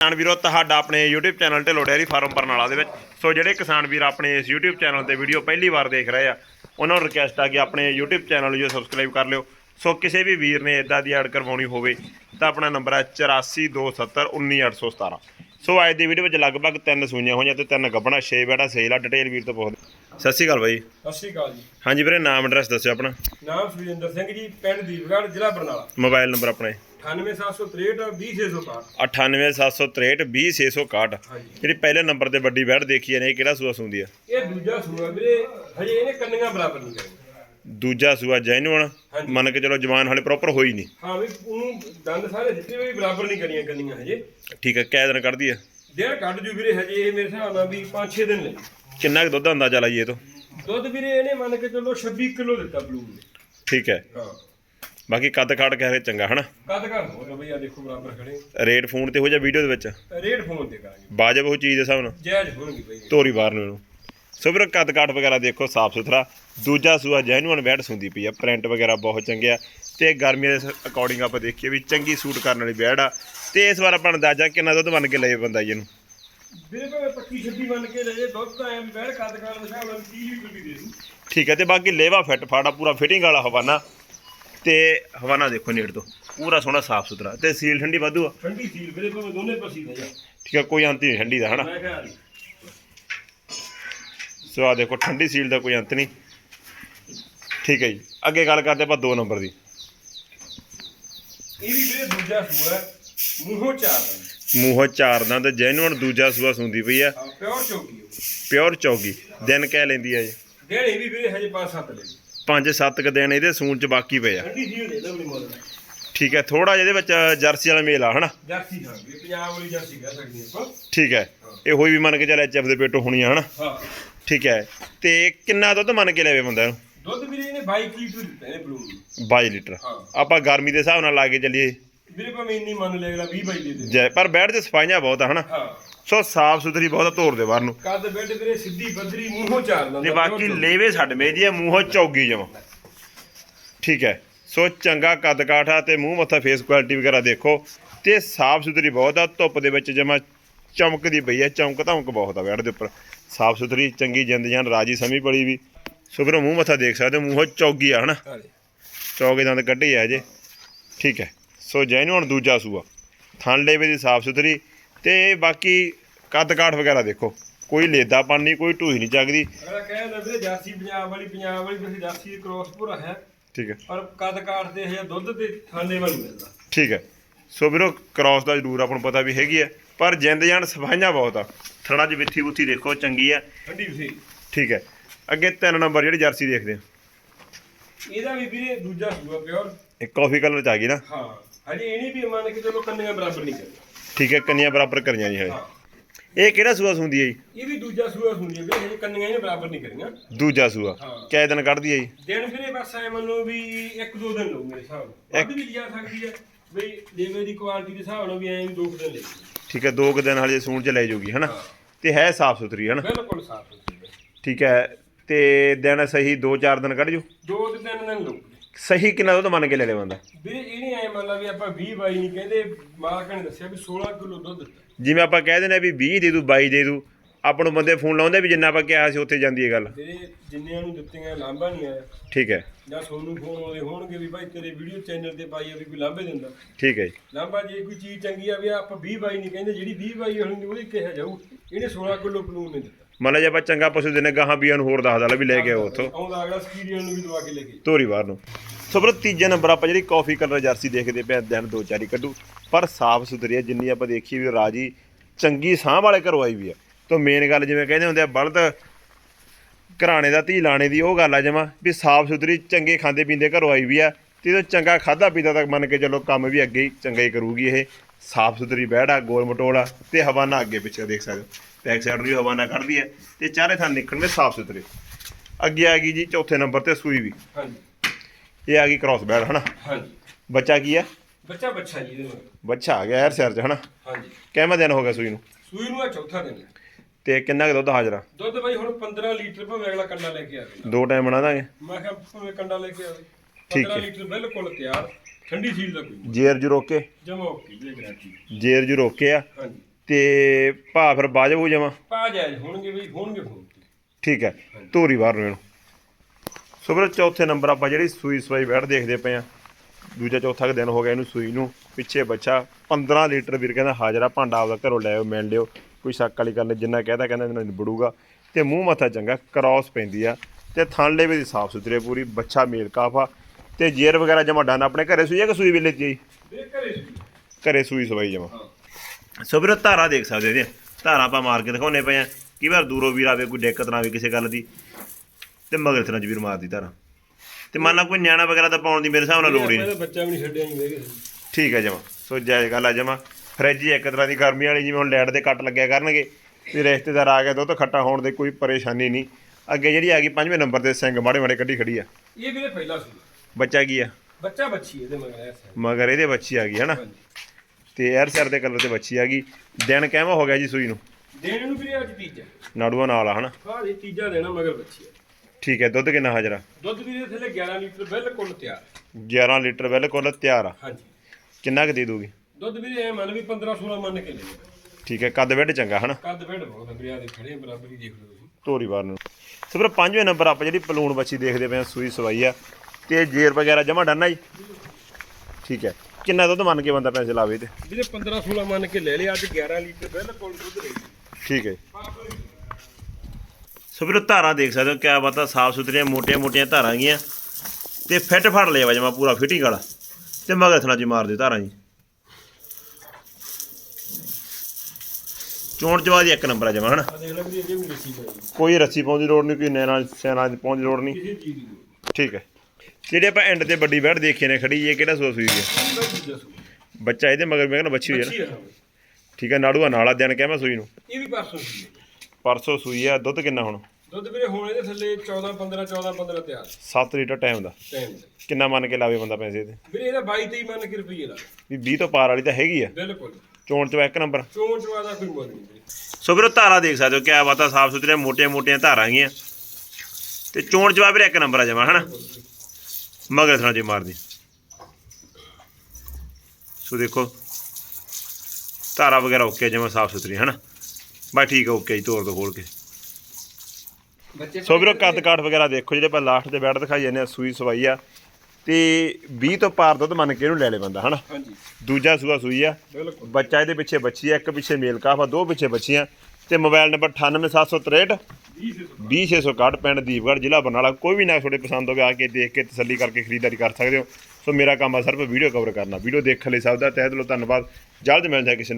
ਕਿਸਾਨ ਵੀਰੋ ਤੁਹਾਡਾ ਆਪਣੇ YouTube channel Dhillon dairy farm Barnala ਦੇ ਵਿੱਚ। ਸੋ ਜਿਹੜੇ ਕਿਸਾਨ ਵੀਰ ਆਪਣੇ ਇਸ YouTube ਚੈਨਲ ਤੇ ਵੀਡੀਓ ਪਹਿਲੀ ਵਾਰ ਦੇਖ ਰਹੇ ਆ ਉਹਨਾਂ ਨੂੰ ਰਿਕਵੈਸਟ ਆ ਕਿ ਆਪਣੇ YouTube ਚੈਨਲ ਨੂੰ ਸਬਸਕ੍ਰਾਈਬ ਕਰ ਲਿਓ। ਸੋ ਕਿਸੇ ਵੀ ਵੀਰ ਨੇ ਇਦਾਂ ਦੀ ਐਡ ਕਰਵਾਉਣੀ ਹੋਵੇ ਤਾਂ ਆਪਣਾ ਨੰਬਰ ਹੈ 8427191817 ਸੋ ਅੱਜ ਦੀ ਵੀਡੀਓ ਵਿੱਚ ਲਗਭਗ ਤਿੰਨ ਸੂਈਆਂ ਹੋਈਆਂ ਤੇ ਤਿੰਨ ਗੱਬਣਾ 6 ਬੈੜਾ ਸੇਲ ਆ ਡਿਟੇਲ ਵੀਰ ਤੋਂ ਪੁੱਛਦੇ ਸਤਿ ਸ਼੍ਰੀ ਅਕਾਲ ਬਾਈ। ਸਤਿ ਸ਼੍ਰੀ ਅਕਾਲ ਜੀ। ਹਾਂਜੀ ਵੀਰੇ ਨਾਮ ਐਡਰੈਸ ਦੱਸਿਓ ਆਪਣਾ। ਨਾਮ ਸੁਰਿੰਦਰ ਸਿੰਘ ਜੀ ਪਿੰਡ ਦੀਪਗੜ੍ਹ ਜ਼ਿਲ੍ਹਾ ਬਰਨਾਲਾ। ਮੋਬਾਈਲ ਨੰਬਰ ਆਪਣੇ। 98763 20661 98763 ਹਾਂਜੀ। ਜਿਹੜੀ ਪਹਿਲੇ ਨੰਬਰ ਤੇ ਵੱਡੀ ਬੈੜ ਦੇਖੀ ਹੈ ਨੇ ਇਹ ਕਿਹੜਾ ਸੂਆ ਸੁੰਦੀ ਆ? ਇਹ ਦੂਜਾ ਸੂਆ ਵੀਰੇ ਹਜੇ ਇਹਨੇ ਕੰਨੀਆਂ ਬਰਾਬਰ ਨਹੀਂ ਕਰੀਆਂ। ਦੂਜਾ ਸੂਆ ਜੈਨੂਅਨ ਹਾਂਜੀ। ਮੰਨ ਕੇ ਚਲੋ ਜਵਾਨ ਹਾਲੇ ਪ੍ਰੋਪਰ ਹੋਈ ਨਹੀਂ। ਹਾਂ ਵੀ ਉਹਨੂੰ ਦੰਦ ਸਾਰੇ ਦਿੱਤੇ ਵੀ ਬਰਾਬਰ ਨਹੀਂ ਕਰੀਆਂ ਕੰਨੀਆਂ ਹਜੇ। ਠੀਕ ਹੈ ਕੈ ਦਿਨ ਕੱਢਦੀ ਆ। ਡੇਢ ਕੱਢ ਜੂ ਵੀਰੇ ਹਜੇ ਇਹ ਮੇਰੇ ਹਿਸਾਬ ਨਾਲ ਵੀ 5-6 ਦਿਨ ਨੇ ਕਿੰਨਾ ਕੁ ਦੁੱਧ ਅੰਦਾਜ਼ਾ ਲਾਈਏ ਤੋਂ? ਦੁੱਧ ਵੀਰੇ ਇਹਨੇ ਮੰਨ ਕੇ ਚੱਲੋ 26 ਕਿਲੋ ਦਿੱਤਾ ਬਲੂ ਨੇ। ਠੀਕ ਹੈ। ਹਾਂ। ਬਾਕੀ ਕੱਦ ਕਾਟ ਕਹਿ ਚੰਗਾ ਹਨਾ? ਕਦ ਕਰ ਹੋ ਬਈ ਆ ਦੇਖੋ ਬਰਾਬਰ ਖੜੇ। ਰੇਟ ਫੋਨ ਤੇ ਹੋ ਜਾ ਵੀਡੀਓ ਦੇ ਵਿੱਚ? ਰੇਟ ਫੋਨ ਤੇ ਕਰਾਂਗੇ। ਬਾਜਬ ਉਹ ਚੀਜ਼ ਦੇ ਹਿਸਾਬ ਨਾਲ। ਜਾਇਜ਼ ਹੋਣਗੇ ਬਈ। ਤੋਰੀ ਬਾਹਰ ਨੂੰ ਇਹਨੂੰ। ਸੋ ਵੀਰ ਕੱਦ ਕਾਟ ਵਗੈਰਾ ਦੇਖੋ ਸਾਫ਼ ਸੁਥਰਾ। ਦੂਜਾ ਸੂਆ ਜੈਨੂਅਨ ਬੈਡ ਸੁੰਦੀ ਪਈ ਆ। ਪ੍ਰਿੰਟ ਵਗੈਰਾ ਬਹੁਤ ਚੰਗੇ ਆ। ਤੇ ਗਰਮੀਆਂ ਦੇ ਅਕੋਰਡਿੰਗ ਆਪਾਂ ਦੇਖੀਏ ਵੀ ਚੰਗੀ ਸੂਟ ਕਰਨ ਵਾਲੀ ਬੈਡ ਆ। ਤੇ ਇਸ ਵਾਰ ਆਪਾਂ ਅੰਦਾਜ਼ਾ ਕਿੰਨਾ ਦੁੱਧ ਬਣ ਕੇ ਲਏ ਬੰਦਾ ਜੀ ਇਹਨੂੰ? ਵੀਰੇ ਭਾਵੇਂ 25 26 ਮੰਨ ਕੇ ਲੈ ਜੇ ਦੁੱਧ ਤਾਂ ਐਂ ਬੈਠ ਕੱਦ ਕਰ ਦੇ ਹਿਸਾਬ ਨਾਲ 30 ਲੀਟਰ ਵੀ ਦੇ ਦੂ ਠੀਕ ਹੈ ਤੇ ਬਾਕੀ ਲੇਵਾ ਫਿੱਟ ਫਾੜਾ ਪੂਰਾ ਫਿਟਿੰਗ ਵਾਲਾ ਹਵਾਨਾ। ਤੇ ਹਵਾਨਾ ਦੇਖੋ ਨੇੜ ਤੋਂ। ਪੂਰਾ ਸੋਹਣਾ ਸਾਫ਼ ਸੁਥਰਾ। ਤੇ ਸੀਲ ਠੰਡੀ ਵਾਧੂ ਆ? ਠੰਡੀ ਸੀਲ ਵੀਰੇ ਭਾਵੇਂ ਦੋਨੇ ਪਾਸੇ ਦਾ ਜਾ। ਠੀਕ ਆ ਕੋਈ ਅੰਤ ਨਹੀਂ ਠੰਡੀ ਦਾ ਹਨਾ? ਮੈਂ ਕਿਹਾ ਸੋ ਆ ਦੇਖੋ ਠੰਡੀ ਸੀਲ ਦਾ ਕੋਈ ਅੰਤ ਨਹੀਂ। ਠੀਕ ਹੈ ਜੀ। ਅੱਗੇ ਗੱਲ ਕਰਦੇ ਆਪਾਂ ਦੋ ਨੰਬਰ ਦੀ। ਇਹ ਵੀ ਵੀਰੇ ਦੂਜਾ ਸੂਆ ਮੂੰਹੋਂ ਚਾਰ ਦਾ। ਮੂੰਹੋਂ ਚਾਰ ਦੰਦ ਜੈਨੂਅਨ ਦੂਜਾ ਸੂਆ ਸੁੰਦੀ ਪਈ ਆ। ਪਿਓਰ ਚੌਕੀ ਪਿਓਰ ਚੌਗੀ ਦਿਨ ਕਹਿ ਲੈਂਦੀ ਆ ਜੀ ਡੇਢ ਵੀ ਵੀਰੇ ਹਜੇ 5-7 ਲੈ 5-7 ਕ ਦਿਨ ਇਹਦੇ ਸੂਨ ਚ ਬਾਕੀ ਪਏ ਆ। ਠੀਕ ਹੈ ਥੋੜਾ ਜਿਹਦੇ ਵਿੱਚ ਜਰਸੀ ਵਾਲਾ ਮੇਲ ਆ ਹਨਾ? ਠੀਕ ਹੈ ਇਹ ਹੋਈ ਵੀ ਮੰਨ ਕੇ ਚੱਲ ਐਚਐਫ ਦੇ ਪੇਟੋਂ ਹੋਣੀ ਆ ਹਨਾ? ਹਾਂ। ਠੀਕ ਹੈ ਤੇ ਕਿੰਨਾ ਦੁੱਧ ਮੰਨ ਕੇ ਲੈਵੇ ਬੰਦਾ ਇਹਨੂੰ? ਦੁੱਧ ਵੀਰੇ ਇਹਨੇ 22 ਲੀਟਰ ਦਿੱਤਾ ਇਹਨੇ ਬਲੂਮ 22 ਲੀਟਰ। ਆਪਾਂ ਗਰਮੀ ਦੇ ਹਿਸਾਬ ਨਾਲ ਲਾ ਕੇ ਚੱਲੀਏ। ਵੀਰੇ ਭਾਵੇਂ ਇੰਨੀ ਮੰਨ ਲੈ ਅਗਲਾ 20 22 ਦੇ ਦੇ। ਜੈ ਪਰ ਬੈਠ ਦੇ ਸਫਾਈਆਂ ਬਹੁਤ ਆ ਹਨਾ। ਹਾਂ। ਸੋ ਸਾਫ਼ ਸੁਥਰੀ ਬਹੁਤ ਆ, ਤੋਰ ਦੇ ਬਾਹਰ ਨੂੰ। ਕੱਦ ਬੈੱਡ ਵੀਰੇ ਸਿੱਧੀ ਬੱਦਰੀ ਮੂੰਹੋਂ ਚਾਰ ਦੰਦ ਤੇ ਬਾਕੀ ਲੇਵੇ ਛੱਡ ਮੇਦੀ ਆ ਮੂੰਹੋਂ ਚੌਗੀ ਜਮਾ ਠੀਕ ਹੈ। ਸੋ ਚੰਗਾ ਕੱਦ ਕਾਠਾ ਤੇ ਮੂੰਹ ਮੱਥਾ ਫੇਸ ਕੁਆਲਿਟੀ ਵਗੈਰਾ ਦੇਖੋ। ਤੇ ਸਾਫ਼ ਸੁਥਰੀ ਬਹੁਤ ਆ ਧੁੱਪ ਦੇ ਵਿੱਚ ਜਮਾ ਚਮਕਦੀ ਪਈ ਆ ਚਮਕ ਧਮਕ ਬਹੁਤ ਆ ਬੈਠ ਦੇ ਉੱਪਰ। ਸਾਫ਼ ਸੁਥਰੀ ਚੰਗੀ ਜਿੰਦ ਜਾਨ ਰਾਜੀ ਸਮੀ ਬੜੀ ਵੀ। ਸੋ ਫਿਰ ਮੂੰਹ ਮੱਥਾ ਦੇਖ ਸਕਦੇ ਹੋ, ਮੂੰਹੋਂ ਚੌਗੀ ਆ ਹਨਾ। ਚੌਗੇ ਦੰਦ ਕੱਢੇ ਆ ਜੇ ਠੀਕ ਹੈ। ਸੋ ਜੈਨੂੰ ਹੁਣ ਦੂਜਾ ਸੂਆ। ਥਣ ਲੇਵੇ ਦੀ ਸਾਫ਼ ਸੁਥਰੀ ਤੇ ਬਾਕੀ ਕੱਦ ਕਾਠ ਵਗੈਰਾ ਦੇਖੋ। ਕੋਈ ਲੇਦਾ ਨਹੀਂ ਕੋਈ ਢੂਹੀ ਨਹੀਂ ਚੱਕਦੀ। ਅਗਲਾ ਪੰਜਾਬ ਵਾਲੀ ਪੰਜਾਬ ਵਾਲੀ ਤੁਸੀਂ ਹੈ। ਠੀਕ ਹੈ। ਪਰ ਕੱਦ ਕਾਟ ਤੇ ਇਹ ਦੁੱਧ ਤੇ ਥਾਲੇ ਵਾਲੀ ਮਿਲਦਾ। ਠੀਕ ਹੈ। ਸੋ ਵੀਰੋ ਕ੍ਰਾਸ ਦਾ ਜ਼ਰੂਰ ਆਪਾਂ ਨੂੰ ਪਤਾ ਵੀ ਹੈਗੀ ਹੈ। ਪਰ ਜਿੰਦ ਜਾਨ ਸਫਾਈਆਂ ਬਹੁਤ ਆ। ਥੜਾ ਚ ਵਿੱਥੀ ਬੁੱਥੀ ਦੇਖੋ ਚੰਗੀ ਠੰਡੀ ਸੀ ਠੀਕ ਹੈ। ਅੱਗੇ ਤਿੰਨ ਨੰਬਰ ਜਿਹੜੀ ਜਰਸੀ ਦੇਖਦੇ ਆ ਇਹਦਾ ਵੀ ਵੀਰੇ ਦੂਜਾ ਸੂਆ ਪਿਓਰ। ਇੱਕ ਕਾਫੀ ਕਲਰ ਚ ਆ ਗਈ ਨਾ? ਹਾਂ। ਹਜੇ ਇਹ ਨਹੀਂ ਵੀ ਮੰਨ ਕੇ ਚਲੋ ਕੰਨੀਆਂ ਬਰਾਬਰ ਨਹੀਂ ਕਰੀ ਠੀਕ ਹੈ ਕੰਨੀਆਂ ਬਰਾਬਰ ਕਰੀਆਂ ਹਲੇ ਹਾਂ ਇਹ ਕਿਹੜਾ ਸੂਆ ਸੁੰਦੀ ਹੈ ਜੀ? ਇਹ ਵੀ ਦੂਜਾ ਸੂਆ ਹੁੰਦੀ ਹੈ ਹਜੇ ਕੰਨੀਆਂ ਇਹਨੇ ਬਰਾਬਰ ਨਹੀਂ ਕਰੀਆਂ। ਦੂਜਾ ਸੂਆ। ਹਾਂ। ਕਿਆ ਦਿਨ ਕੱਢਦੀ ਹੈ ਜੀ? ਦਿਨ ਵੀਰੇ ਬਸ ਐ ਮੰਨੋ ਵੀ ਇੱਕ ਦੋ ਦਿਨ ਲਊ ਮੇਰੇ ਹਿਸਾਬ ਨਾਲ। ਵੱਧ ਵੀ ਜਾ ਸਕਦੀ ਹੈ ਬਈ ਲੇਵੇ ਦੀ ਕੁਆਲਿਟੀ ਦੇ ਹਿਸਾਬ ਨਾਲ ਵੀ ਐਂ ਵੀ ਦੋ ਕੁ ਦਿਨ ਲੈ ਠੀਕ ਹੈ ਦੋ ਕੁ ਦਿਨ ਹਲੇ ਸੂਣ ਚ ਲੈ ਜਾਊਗੀ ਹਨਾ। ਤੇ ਹੈ ਸਾਫ਼ ਸੁਥਰੀ ਹਨਾ? ਬਿਲਕੁਲ ਸਾਫ਼ ਹੈ ਠੀਕ ਹੈ ਤੇ ਦਿਨ ਸਹੀ 2-4 ਦਿਨ ਕੱਢ ਜੂ? ਦੋ ਤੇ ਤਿੰਨ ਦਿਨ ਲਊ। ਸਹੀ ਕਿੰਨਾ ਦੁੱਧ ਮੰਨ ਕੇ ਲੈ ਲੈ ਬੰਦਾ? ਵੀਰੇ ਇਹ ਨਹੀਂ ਐ ਮੰਨ ਲਾ ਵੀ ਆਪਾਂ 20 22 ਨਹੀਂ ਕਹਿੰਦੇ ਮਾਲਕ ਨੇ ਦੱਸਿਆ ਵੀ 16 ਕਿਲੋ ਦੁੱਧ ਦਿੱਤਾ। ਜਿਵੇਂ ਆਪਾਂ ਕਹਿ ਦਿੰਦੇ ਆ ਵੀ 20 ਦੇ ਦੂ 22 ਦੇ ਦੂ ਆਪਾਂ ਨੂੰ ਬੰਦੇ ਫੋਨ ਲਾਉਂਦੇ ਵੀ ਜਿੰਨਾ ਆਪਾਂ ਕਿਹਾ ਸੀ ਉੱਥੇ ਜਾਂਦੀ ਹੈ ਗੱਲ। ਵੀਰੇ ਜਿੰਨਿਆਂ ਨੂੰ ਦਿੱਤੀਆਂ ਲਾਂਭਾ ਨਹੀਂ ਆਇਆ ਠੀਕ ਹੈ। ਜਾਂ ਸੋਨੂੰ ਫੋਨ ਆਉਂਦੇ ਹੋਣਗੇ ਵੀ ਭਾਈ ਤੇਰੇ ਵੀਡੀਓ ਚੈਨਲ ਤੇ ਪਾਈ ਆ ਵੀ ਕੋਈ ਲਾਂਭੇ ਦਿੰਦਾ। ਠੀਕ ਹੈ ਜੀ। ਲਾਂਭਾ ਜੇ ਕੋਈ ਚੀਜ਼ ਚੰਗੀ ਆ ਵੀ ਆਪਾਂ 20 22 ਨਹੀਂ ਕਹਿੰਦੇ ਜਿਹੜੀ 20 22 ਹੋਣੀ ਉਹਦੀ ਕਿਹਾ ਜਾਊ। ਇਹਨੇ 16 ਕਿਲੋ ਪਲੂਨ ਨੇ ਦਿੱਤਾ। ਮੰਨ ਲਾ ਜੇ ਆਪਾਂ ਚੰਗਾ ਪਸ਼ੂ ਦਿਨੇ ਗਾਹਾਂ ਬੀਆਂ ਨੂੰ ਹੋਰ ਦੱਸ ਦਾਲਾ ਵੀ ਲੈ ਕੇ ਆਓ ਉੱਥੋਂ। ਆਉਂਦਾ ਅਗਲਾ ਸਕੀਰੀਅਨ ਨੂੰ ਵੀ ਦਵਾ ਕੇ ਲੈ ਕੇ। ਧੋਰੀ ਬਾਹਰ ਨੂੰ। ਸੋ ਫਿਰ ਤੀਜੇ ਨੰਬਰ ਆਪਾਂ ਜਿਹੜੀ ਕਾਫੀ ਕਲਰ ਜਰਸੀ ਦੇਖਦੇ ਪਏ ਦਿਨ ਦੋ ਚਾਰੀ ਕੱਢੂ। ਪਰ ਸਾਫ਼ ਸੁਥਰੀ ਹੈ ਜਿੰਨੀ ਆਪਾਂ ਦੇਖੀ ਵੀ ਰਾਜੀ ਚੰਗੀ ਸਾਂਭ ਵਾਲੇ ਘਰੋਂ ਆਈ ਵੀ ਆ। ਤੋਂ ਮੇਨ ਗੱਲ ਜਿਵੇਂ ਕਹਿੰਦੇ ਹੁੰਦੇ ਆ ਬਲਦ ਘਰਾਣੇ ਦਾ ਧੀ ਲਾਣੇ ਦੀ ਉਹ ਗੱਲ ਆ ਜਮਾ ਵੀ ਸਾਫ਼ ਸੁਥਰੀ ਚੰਗੇ ਖਾਂਦੇ ਪੀਂਦੇ ਘਰੋਂ ਆਈ ਵੀ ਆ ਤੇ ਇਹਦਾ ਚੰਗਾ ਖਾਦਾ ਪੀਤਾ ਤੱਕ ਮੰਨ ਕੇ ਚੱਲੋ ਕੰਮ ਵੀ ਅੱਗੇ ਹੀ ਚੰਗਾ ਹੀ ਕਰੂਗੀ ਇਹ। ਸਾਫ਼ ਸੁਥਰੀ ਬਹਿੜਾ ਗੋਲ ਮਟੋਲਾ ਤੇ ਹਵਾਨਾ ਅੱਗੇ ਪਿੱਛੇ ਦੇਖ ਸਕਦੇ ਹੋ। ਬੈਕ ਸਾਈਡ ਵੀ ਹਵਾਨਾ ਕੱਢਦੀ ਹੈ ਤੇ ਚਾਰੇ ਥਾਂ ਨਿਕਲਣਗੇ ਸਾਫ਼ ਸੁਥਰੇ। ਅੱਗੇ ਆ ਗਈ ਜੀ ਚੌਥੇ ਨੰਬਰ ਤੇ ਸੂਈ ਵੀ। ਹਾਂਜੀ। ਇਹ ਆ ਗਈ ਕ੍ਰਾਸ ਬੈਡ ਹਨਾ? ਹਾਂਜੀ। ਬੱਚਾ ਕੀ ਹੈ ਬੱਚਾ ਬੱਚਾ ਜੀ ਇਹਦੇ ਨਾਲ। ਬੱਚਾ ਆ ਗਿਆ ਯਾਰ ਸਿਰ 'ਚ ਹਨਾ? ਹਾਂਜੀ। ਕਿੰਨਾ ਦਿਨ ਹੋ ਗਿਆ ਸੂਈ ਨੂੰ? ਸੂਈ ਨੂੰ ਆ ਚੌਥਾ ਦਿਨ। ਹੈ। ਤੇ ਕਿੰਨਾ ਕੁ ਦੁੱਧ ਹਾਜ਼ਰਾ ਦੁੱਧ ਬਾਈ ਹੁਣ 15 ਲੀਟਰ ਭਾਵੇਂ ਅਗਲਾ ਕੰਡਾ ਲੈ ਕੇ ਆਵੇ। ਦੋ ਟਾਈਮ ਬਣਾ ਦਾਂਗੇ? ਮੈਂ ਕਿਹਾ ਭਾਵੇਂ ਕੰਡਾ ਲੈ ਕੇ ਆਵੇ। ਠੀਕ 15 ਹੈ। ਲੀਟਰ ਬਿਲਕੁਲ ਤਿਆਰ ਠੰਡੀ ਸੀਲ ਦਾ ਕੋਈ ਜੇਰ ਜੂ ਰੋਕੇ? ਜਮਾ ਓਕੇ ਜੇ ਗਰੰਟੀ ਜੇਰ ਜੂ ਰੋਕੇ ਆ? ਹਾਂਜੀ। ਤੇ ਭਾ ਫਿਰ ਬਾਜਬ ਹੋ ਜਾਵਾਂ ਪਾ ਜਾਇਜ਼ ਹੋਣਗੇ ਬਈ ਹੋਣਗੇ ਫੋਨ ਠੀਕ ਹੈ ਧੂਰੀ ਬਾਹਰ ਨੂੰ ਇਹਨੂੰ। ਸੋ ਵੀਰੋ ਚੌਥੇ ਨੰਬਰ ਆਪਾਂ ਜਿਹੜੀ ਸੂਈ ਸਵਾਈ ਬੈਠ ਦੇਖਦੇ ਪਏ ਆ ਦੂਜਾ ਚੌਥਾ ਦਿਨ ਹੋ ਗਿਆ ਇਹਨੂੰ ਸੂਈ ਨੂੰ ਪਿੱਛੇ ਬੱਚਾ 15 ਲੀਟਰ ਵੀਰ ਕਹਿੰਦਾ ਹਾਜ਼ਰਾ ਭਾਂਡਾ ਆਪਦਾ ਘਰੋਂ ਲੈ ਆਓ ਮਿਲ ਲਿਓ ਕੋਈ ਸ਼ੱਕ ਵਾਲੀ ਗੱਲ ਨਹੀਂ ਜਿੰਨਾ ਕਹਿਦਾ ਕਹਿੰਦਾ ਇਹਨਾਂ ਨਿਬੜੂਗਾ। ਤੇ ਮੂੰਹ ਮੱਥਾ ਚੰਗਾ ਕ੍ਰਾਸ ਪੈਂਦੀ ਆ। ਤੇ ਥਣਲੇ ਵੀ ਸਾਫ਼ ਸੁਥਰੇ ਪੂਰੀ ਬੱਚਾ ਮੇਲ ਕਾਫਾ। ਤੇ ਜੇਰ ਵਗੈਰਾ ਜਮਾ ਡਨ ਆਪਣੇ ਘਰੇ ਸੂਈ ਆ ਕਿ ਸੂਈ ਵੇਲੇ ਜੀ ਦੇ ਘਰੇ ਸੂਈ। ਸਵਾਈ ਜਮਾ। ਹਾਂ। ਸੋ ਵੀਰੋ ਧਾਰਾ ਦੇਖ ਸਕਦੇ ਇਹਦੀਆਂ। ਧਾਰਾ ਆਪਾਂ ਮਾਰ ਕੇ ਦਿਖਾਉਨੇ ਪਏ ਆ। ਕਈ ਵਾਰ ਦੂਰੋਂ ਵੀਰ ਆਵੇ ਕੋਈ ਦਿੱਕਤ ਨਾ ਆਵੇ ਕਿਸੇ ਗੱਲ ਦੀ। ਤੇ ਮਗਰ ਤਰ੍ਹਾਂ ਵੀਰ ਮਾਰਦੀ ਧਾਰਾ। ਤੇ ਮੰਨ ਲਾ ਕੋਈ ਨਿਆਣਾ ਵਗੈਰਾ ਤਾਂ ਪਾਉਣ ਦੀ ਮੇਰੇ ਹਿਸਾਬ ਨਾਲ ਲੋੜ ਹੀ ਨਹੀਂ। ਤਾਂ ਬੱਚਾ ਵੀ ਨਹੀਂ ਛੱਡਿਆ ਨਹੀਂ ਵੇਗੇ ਠੀਕ ਹੈ ਜਮਾ। ਸੋ ਜਾਇਜ਼ ਗੱਲ ਆ ਜਮਾ। ਫਰਿੱਜ ਹੀ ਇੱਕ ਤਰ੍ਹਾਂ ਦੀ ਗਰਮੀ ਵਾਲੀ ਜਿਵੇਂ ਹੁਣ ਲਾਈਟ ਦੇ ਕੱਟ ਲੱਗਿਆ ਕਰਨਗੇ ਤੇ ਰਿਸ਼ਤੇਦਾਰ ਆ ਗਏ ਦੁੱਧ ਖੱਟਾ ਹੋਣ ਦੀ ਕੋਈ ਪਰੇਸ਼ਾਨੀ ਨਹੀਂ। ਅੱਗੇ ਜਿਹੜੀ ਆ ਗਈ ਪੰਜਵੇਂ ਨੰਬਰ ਤੇ ਸਿੰਘ ਮਾੜੇ ਮਾੜੇ ਕੱਢੀ ਖੜੀ ਆ। ਇਹ ਵੀਰੇ ਪਹਿਲਾ ਸੀ। ਬੱਚਾ ਕੀ ਆ? ਬੱਚਾ ਬੱਚੀ ਇਹਦੇ ਮਗਰ ਐਸਾ ਮਗਰ ਇਹਦੇ ਬੱਚੀ ਆ ਗਈ ਹਨਾ? ਤੇ ਐਰ ਸਰ ਦੇ ਕਲਰ ਤੇ ਬੱਚੀ ਆ ਗਈ। ਦਿਨ ਕਿਵੇਂ ਹੋ ਗਿਆ ਜੀ ਸੂਈ ਨੂੰ? ਦੇਣ ਨੂੰ ਵੀਰੇ ਅੱਜ ਤੀਜਾ। ਨਾੜੂਆ ਨਾਲ ਆ ਹਨਾ? ਹਾਂ ਜੀ ਤੀਜਾ ਦੇਣਾ ਮਗਰ ਬੱਚੀ ਹੈ ਠੀਕ ਹੈ ਦੁੱਧ ਕਿੰਨਾ ਹਾਜ਼ਰਾ ਦੁੱਧ ਵੀਰੇ ਥੱਲੇ 11 ਲੀਟਰ ਬਿਲਕੁਲ ਤਿਆਰ। 11 ਲੀਟਰ ਬਿਲਕੁਲ ਤਿਆਰ ਆ। ਹਾਂਜੀ। ਕਿੰਨਾ ਕੁ ਦੇ ਦੂਗੀ ਦੁੱਧ ਵੀਰੇ ਐ ਮੰਨ ਵੀ 15 16 ਮੰਨ ਕੇ ਲੈ ਠੀਕ ਹੈ ਕੱਦ ਵੱਡ ਚੰਗਾ ਹਨਾ? ਕੱਦ ਬੈਡ ਬਹੁਤ ਆ ਵੀਰੇ ਆ ਦੇ ਖੜੇ ਬਰਾਬਰ ਹੀ ਦੇਖ ਲਓ ਤੁਸੀਂ। ਧੋਰੀ ਬਾਰ ਨੂੰ। ਸੋ ਪੰਜਵੇਂ ਨੰਬਰ ਆਪਾਂ ਜਿਹੜੀ ਪਲੂਣ ਬੱਚੀ ਦੇਖਦੇ ਪਏ ਆ ਸੂਈ ਸਵਾਈ ਆ। ਤੇ ਜੇਰ ਵਗੈਰਾ ਜਮਾ ਡੰਨਾ ਜੀ? ਠੀਕ ਹੈ ਕਿੰਨਾ ਦੁੱਧ ਮੰਨ ਕੇ ਬੰਦਾ ਪੈਸੇ ਲਾਵੇ ਤੇ ਵੀਰੇ 15 16 ਮੰਨ ਕੇ ਲੈ ਲਿਆ ਅੱਜ 11 ਲੀਟਰ ਬਿਲਕੁਲ ਦੁੱਧ ਲੈ ਠੀਕ ਹੈ ਸੋ ਵੀਰੋ ਧਾਰਾਂ ਦੇਖ ਸਕਦੇ ਹੋ ਕਿਆ ਬਾਤਾਂ ਸਾਫ਼ ਸੁਥਰੀਆਂ ਮੋਟੀਆਂ ਮੋਟੀਆਂ ਧਾਰਾਂ ਗੀਆਂ। ਤੇ ਫਿੱਟ ਫੜ ਲਿਆ ਵਾ ਜਮਾ ਪੂਰਾ ਫਿਟਿੰਗ ਵਾਲਾ। ਤੇ ਮਗਰ ਥਣਾ ਜੀ ਮਾਰ ਦੇ ਧਾਰਾਂ ਜੀ। ਚੋਣ ਦੀ ਇੱਕ ਨੰਬਰ ਆ ਜਮਾ ਹਨਾ? ਦੇਖ ਵੀਰੇ ਜੇ ਪਈ। ਕੋਈ ਰੱਸੀ ਪਾਉਣ ਦੀ ਲੋੜ ਨਹੀਂ ਕੋਈ ਨੈਣਾ ਪਾਉਣ ਦੀ ਲੋੜ ਨਹੀਂ। ਕਿਸੇ ਚੀਜ਼ ਦੀ ਲੋੜ ਠੀਕ ਹੈ। ਜਿਹੜੇ ਆਪਾਂ ਐਂਡ ਤੇ ਵੱਡੀ ਬੈਡ ਦੇਖੀ ਨੇ ਖੜੀ ਇਹ ਕਿਹੜਾ ਸੂਆ ਸੂਈ ਹੈ? ਨਹੀਂ ਬੱਚਾ ਇਹਦੇ ਮਗਰ ਮੈਂ ਕਹਿੰਦਾ ਬੱਚੀ ਹੋਈ ਹੈ ਨਾ। ਅੱਛੀ। ਠੀਕ ਹੈ ਨਾੜੂਆ ਨਾਲਾ ਦਿਨ ਕਹਿ ਮੈਂ ਸੂਈ ਨੂੰ। ਇਹ ਵੀ ਪਰਸੋਂ ਸੀ ਪਰਸੋਂ ਸੂਈ ਆ ਦੁੱਧ ਕਿੰਨਾ ਹੁਣ? ਦੁੱਧ ਵੀਰੇ ਹੁਣ ਇਹਦੇ ਥੱਲੇ 14 15 14 15 ਤਿਆਰ। 7 ਲੀਟਰ ਟਾਈਮ ਦਾ। ਟਾਈਮ ਕਿੰਨਾ ਮੰਨ ਕੇ ਲਾਵੇ ਬੰਦਾ ਪੈਸੇ ਇਹਦੇ? ਵੀਰੇ ਇਹਦਾ 22 23 ਮੰਨ ਕੇ ਰੁਪਈਏ ਲਾ ਵੀ 20 ਤੋਂ ਪਾਰ ਵਾਲੀ ਤਾਂ ਹੈਗੀ ਆ। ਬਿਲਕੁਲ। ਚੋਣ ਚ ਇੱਕ ਨੰਬਰ। ਚੋਣ ਚਵਾ ਦਾ ਕੋਈ ਮੁੱਲ ਨਹੀਂ ਸੋ ਵੀਰੋ ਧਾਰਾ ਦੇਖ ਸਕਦੇ ਹੋ ਕਿਆ ਬਾਤਾਂ ਸਾਫ਼ ਸੁਥਰੀਆਂ ਮੋਟੀਆਂ ਮੋਟੀਆਂ ਧਾਰਾਂ ਗੀਆਂ ਤੇ ਚੋਣ ਜਵਾਬ ਵੀਰੇ ਇੱਕ ਨੰਬਰ ਆ ਜਾਵਾ ਹਨਾ? ਮਗਰ ਥਣਾ ਜੀ ਮਾਰਦੀ ਸੋ ਦੇਖੋ ਧਾਰਾ ਵਗੈਰਾ ਓਕੇ ਜਮਾ ਸਾਫ਼ ਸੁਥਰੀ ਹਨਾ? ਬਸ ਠੀਕ ਆ ਓਕੇ ਜੀ ਤੋਰ ਦੋ ਖੋਲ ਕੇ। ਬੱਚੇ ਸੋ ਵੀਰੋ ਕੱਦ ਕਾਠ ਵਗੈਰਾ ਦੇਖੋ ਜਿਹੜੇ ਆਪਾਂ ਲਾਸਟ ਤੇ ਬੈਠ ਦਿਖਾਈ ਜਾਂਦੇ ਆ ਸੂਈ ਸਵਾਈ ਆ। ਤੇ 20 ਤੋਂ ਪਾਰ ਦੁੱਧ ਮੰਨ ਕੇ ਇਹਨੂੰ ਲੈ ਲੈ ਬੰਦਾ ਹਨਾ? ਹਾਂਜੀ। ਦੂਜਾ ਸੂਆ ਸੂਈ ਆ। ਬਿਲਕੁਲ। ਬੱਚਾ ਇਹਦੇ ਪਿੱਛੇ ਬੱਚੀ ਆ ਇੱਕ ਪਿੱਛੇ ਮੇਲ ਕਾਫਾ ਦੋ ਪਿੱਛੇ ਬੱਚੀਆਂ। ਤੇ ਮੋਬਾਈਲ ਨੰਬਰ 98763 20 ਸੇ 20661 ਪਿੰਡ ਦੀਪਗੜ੍ਹ ਜ਼ਿਲ੍ਹਾ ਬਰਨਾਲਾ। ਕੋਈ ਵੀ ਨਾ ਤੁਹਾਡੇ ਪਸੰਦ ਹੋਵੇ ਆ ਕੇ ਦੇਖ ਕੇ ਤਸੱਲੀ ਕਰਕੇ ਖਰੀਦਦਾਰੀ ਕਰ ਸਕਦੇ ਹੋ। ਸੋ ਮੇਰਾ ਕੰਮ ਆ ਸਿਰਫ ਵੀਡੀਓ ਕਵਰ ਕਰਨਾ। ਵੀਡੀਓ ਦੇਖਣ ਲਈ ਸਭ ਦਾ ਤਹਿ ਦਿਲੋਂ ਧੰਨਵਾਦ। ਜਲਦ ਮਿਲਦਾ ਕਿਸੇ